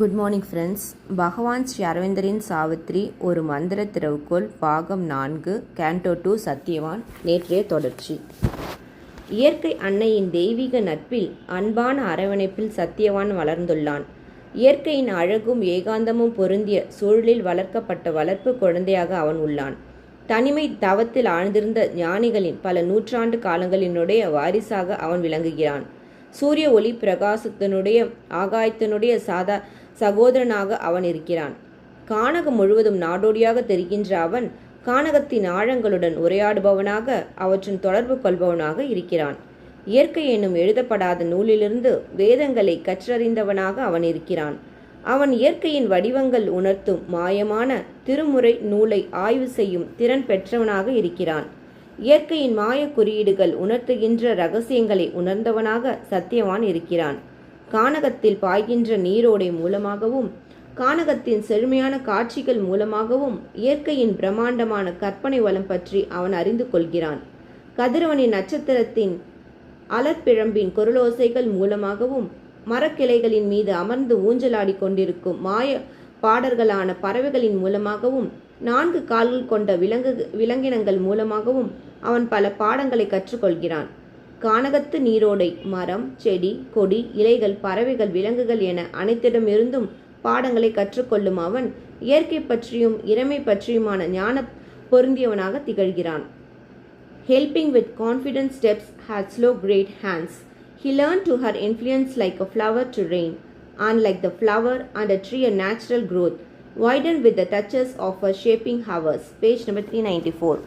Good morning friends பகவான் ஸ்ரீ அரவிந்தரின் சாவித்ரி ஒரு மந்திர திறவுகோள் பாகம் நான்கு கேண்டோ டூ சத்தியவான் நேற்றைய தொடர்ச்சி. இயற்கை அன்னையின் தெய்வீக நட்பில் அன்பான அரவணைப்பில் சத்தியவான் வளர்ந்துள்ளான். இயற்கையின் அழகும் ஏகாந்தமும் பொருந்திய சூழலில் வளர்க்கப்பட்ட வளர்ப்பு குழந்தையாக அவன் உள்ளான். தனிமை தவத்தில் ஆழ்ந்திருந்த ஞானிகளின் பல நூற்றாண்டு காலங்களினுடைய வாரிசாக அவன் விளங்குகிறான். சூரிய ஒளி பிரகாசத்தினுடைய ஆகாயத்தினுடைய சாதா சகோதரனாக அவன் இருக்கிறான் கானகம் முழுவதும் நாடோடியாக தெரிகின்ற அவன் கானகத்தின் ஆழங்களுடன் உரையாடுபவனாக அவற்றின் தொடர்பு கொள்பவனாக இருக்கிறான். இயற்கை என்னும் எழுதப்படாத நூலிலிருந்து வேதங்களை கற்றறிந்தவனாக அவன் இருக்கிறான் அவன் இயற்கையின் வடிவங்கள் உணர்த்தும் மாயமான திருமுறை நூலை ஆய்வு செய்யும் திறன் பெற்றவனாக இருக்கிறான். இயற்கையின் மாய குறியீடுகள் உணர்த்துகின்ற ரகசியங்களை உணர்ந்தவனாக சத்தியவான் இருக்கிறான். கானகத்தில் பாய்கின்ற நீரோடை மூலமாகவும் கானகத்தின் செழுமையான காட்சிகள் மூலமாகவும் இயற்கையின் பிரம்மாண்டமான கற்பனை வளம் பற்றி அவன் அறிந்து கொள்கிறான். கதிரவனின் நட்சத்திரத்தின் அலற்பிழம்பின் குரலோசைகள் மூலமாகவும் மரக்கிளைகளின் மீது அமர்ந்து ஊஞ்சலாடி கொண்டிருக்கும் மாய பாடர்களான பறவைகளின் மூலமாகவும் நான்கு கால்கள் கொண்ட விலங்கு விலங்கினங்கள் மூலமாகவும் அவன் பல பாடங்களை கற்றுக்கொள்கிறான். கானகத்து நீரோடை மரம் செடி கொடி இலைகள் பறவைகள் விலங்குகள் என அனைத்திடமிருந்தும் பாடங்களை கற்றுக்கொள்ளும் அவன் இயற்கை பற்றியும் இறைமை பற்றியுமான ஞான பொருந்தியவனாக திகழ்கிறான். Helping with confidence steps hate slow great hands he learn to her influence like a flower to rain and like the flower and a tree a natural growth, widened with the touches of a shaping hours. Page number 394.